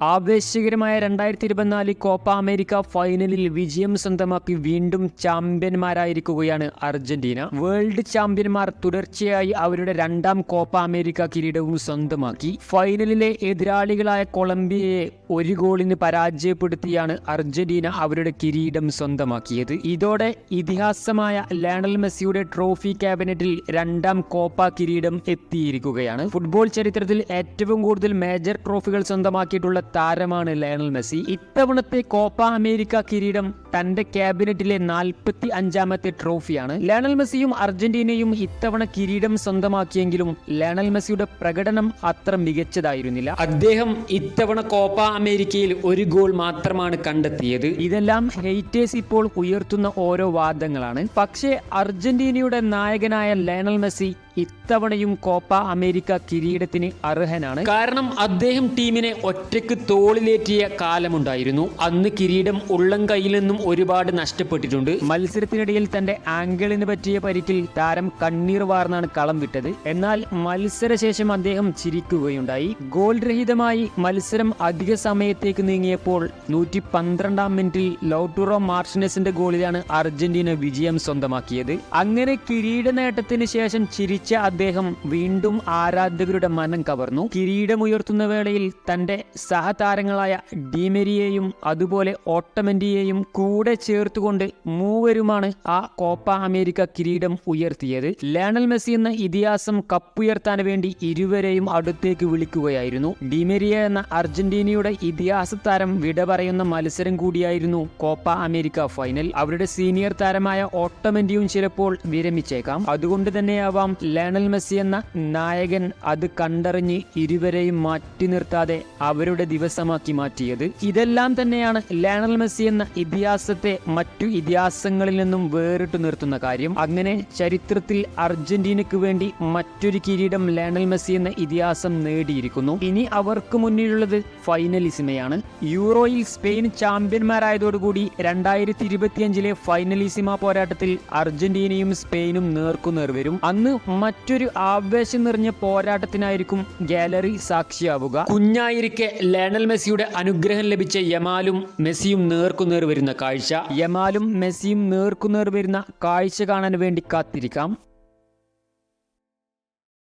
ആവേശകരമായ രണ്ടായിരത്തി ഇരുപത്തിനാല് കോപ്പ അമേരിക്ക ഫൈനലിൽ വിജയം സ്വന്തമാക്കി വീണ്ടും ചാമ്പ്യന്മാരായിരിക്കുകയാണ് അർജന്റീന. വേൾഡ് ചാമ്പ്യന്മാർ തുടർച്ചയായി അവരുടെ രണ്ടാം കോപ്പ അമേരിക്ക കിരീടവും സ്വന്തമാക്കി. ഫൈനലിലെ എതിരാളികളായ കൊളംബിയയെ ഒരു ഗോളിന് പരാജയപ്പെടുത്തിയാണ് അർജന്റീന അവരുടെ കിരീടം സ്വന്തമാക്കിയത്. ഇതോടെ ഇതിഹാസമായ ലയണൽ മെസ്സിയുടെ ട്രോഫി ക്യാബിനറ്റിൽ രണ്ടാം കോപ്പ കിരീടം എത്തിയിരിക്കുകയാണ്. ഫുട്ബോൾ ചരിത്രത്തിൽ ഏറ്റവും കൂടുതൽ മേജർ ട്രോഫികൾ സ്വന്തമാക്കിയിട്ടുള്ള താരമാണ് ലയണൽ മെസ്സി. ഇത്തവണത്തെ കോപ്പ അമേരിക്ക കിരീടം തന്റെ ക്യാബിനറ്റിലെ നാൽപ്പത്തി അഞ്ചാമത്തെ ട്രോഫിയാണ്. ലയണൽ മെസ്സിയും അർജന്റീനയും ഇത്തവണ കിരീടം സ്വന്തമാക്കിയെങ്കിലും ലയണൽ മെസ്സിയുടെ പ്രകടനം അത്ര മികച്ചതായിരുന്നില്ല. അദ്ദേഹം ഇത്തവണ കോപ്പ അമേരിക്കയിൽ ഒരു ഗോൾ മാത്രമാണ് കണ്ടെത്തിയത്. ഇതെല്ലാം ഹെയ്റ്റേഴ്സ് ഇപ്പോൾ ഉയർത്തുന്ന ഓരോ വാദങ്ങളാണ്. പക്ഷേ അർജന്റീനയുടെ നായകനായ ലയണൽ മെസ്സി ഇത്തവണയും കോപ്പ അമേരിക്ക കിരീടത്തിന് അർഹനാണ്. കാരണം അദ്ദേഹം ടീമിനെ ഒറ്റയ്ക്ക് തോളിലേറ്റിയ കാലമുണ്ടായിരുന്നു. അന്ന് കിരീടം ഉള്ളം കയ്യിൽ നിന്നും ഒരുപാട് നഷ്ടപ്പെട്ടിട്ടുണ്ട്. മത്സരത്തിനിടയിൽ തന്റെ ആംഗിളിന് പറ്റിയ പരിക്കിൽ താരം കണ്ണീർ വാർന്നാണ് കളം വിട്ടത്. എന്നാൽ മത്സരശേഷം അദ്ദേഹം ചിരിക്കുകയുണ്ടായി. ഗോൾ രഹിതമായി മത്സരം അധിക സമയത്തേക്ക് നീങ്ങിയപ്പോൾ നൂറ്റി പന്ത്രണ്ടാം മിനിറ്റിൽ ലൗട്ടുറോ മാർഷിനസിന്റെ ഗോളിലാണ് അർജന്റീന വിജയം സ്വന്തമാക്കിയത്. അങ്ങനെ കിരീട നേട്ടത്തിന് ശേഷം ചിരിച്ച അദ്ദേഹം വീണ്ടും ആരാധകരുടെ മനം കവർന്നു. കിരീടമുയർത്തുന്ന വേളയിൽ തന്റെ സഹതാരങ്ങളായ ഡിമെരിയെയും അതുപോലെ ഓട്ടമെന്റിയെയും കൂടെ ചേർത്തുകൊണ്ട് മൂവരുമാണ് ആ കോപ്പ അമേരിക്ക കിരീടം ഉയർത്തിയത്. ലയണൽ മെസ്സി എന്ന ഇതിഹാസം കപ്പുയർത്താൻ വേണ്ടി ഇരുവരെയും അടുത്തേക്ക് വിളിക്കുകയായിരുന്നു. ഡിമെരിയ എന്ന അർജന്റീനയുടെ ഇതിഹാസ താരം വിട പറയുന്ന മത്സരം കൂടിയായിരുന്നു കോപ്പ അമേരിക്ക ഫൈനൽ അവരുടെ സീനിയർ താരമായ ഓട്ടമെന്റിയും ചിലപ്പോൾ വിരമിച്ചേക്കാം. അതുകൊണ്ട് തന്നെയാവാം ലയണൽ മെസ്സി എന്ന നായകൻ അത് കണ്ടറിഞ്ഞ് ഇരുവരെയും മാറ്റി നിർത്താതെ അവരുടെ ദിവസമാക്കി മാറ്റിയത്. ഇതെല്ലാം തന്നെയാണ് ലയണൽ മെസ്സി എന്ന ഇതിഹാസത്തെ മറ്റു ഇതിഹാസങ്ങളിൽ നിന്നും വേറിട്ടു നിർത്തുന്ന കാര്യം അങ്ങനെ ചരിത്രത്തിൽ അർജന്റീനയ്ക്ക് വേണ്ടി മറ്റൊരു കിരീടം ലയണൽ മെസ്സി എന്ന ഇതിഹാസം നേടിയിരിക്കുന്നു. ഇനി അവർക്ക് മുന്നിലുള്ളത് ഫൈനലിസിമയാണ്. യൂറോയിൽ സ്പെയിൻ ചാമ്പ്യന്മാരായതോടുകൂടി രണ്ടായിരത്തി ഇരുപത്തിയഞ്ചിലെ ഫൈനലിസിമ പോരാട്ടത്തിൽ അർജന്റീനയും സ്പെയിനും നേർക്കുനേർ വരും. അന്ന് മറ്റൊരു ആവേശം നിറഞ്ഞ പോരാട്ടത്തിനായിരിക്കും ഗാലറി സാക്ഷിയാവുക. കുഞ്ഞായിരിക്കെ ലയണൽ മെസ്സിയുടെ അനുഗ്രഹം ലഭിച്ച യമാലും മെസ്സിയും നേർക്കുനേർ വരുന്ന കാഴ്ച. യമാലും മെസ്സിയും നേർക്കുനേർ വരുന്ന കാഴ്ച കാണാൻ വേണ്ടി കാത്തിരിക്കാം.